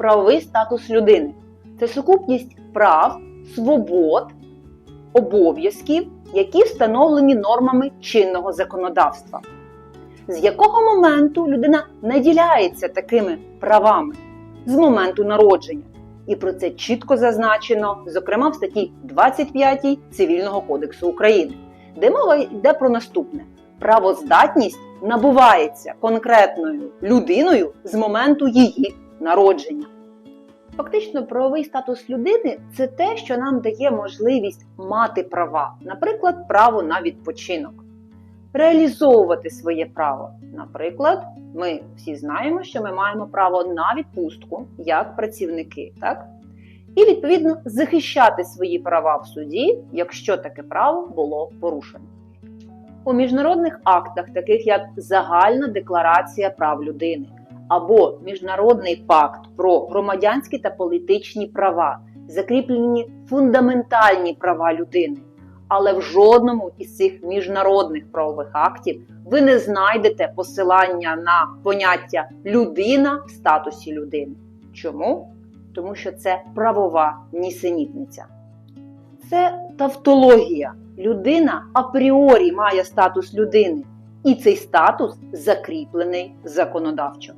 правовий статус людини? Це сукупність прав, свобод, обов'язків, які встановлені нормами чинного законодавства. З якого моменту людина наділяється такими правами? З моменту народження. І про це чітко зазначено, зокрема в статті 25 Цивільного кодексу України, де мова йде про наступне: правоздатність набувається конкретною людиною з моменту її народження. Фактично, правовий статус людини це те, що нам дає можливість мати права, наприклад, право на відпочинок, реалізовувати своє право. Наприклад, ми всі знаємо, що ми маємо право на відпустку як працівники, так? І відповідно захищати свої права в суді, якщо таке право було порушено. У міжнародних актах, таких як Загальна декларація прав людини або Міжнародний пакт про громадянські та політичні права, закріплені фундаментальні права людини. Але в жодному із цих міжнародних правових актів ви не знайдете посилання на поняття людина в статусі людини. Чому? Тому що це правова нісенітниця. Це тавтологія. Людина апріорі має статус людини, і цей статус закріплений законодавчо.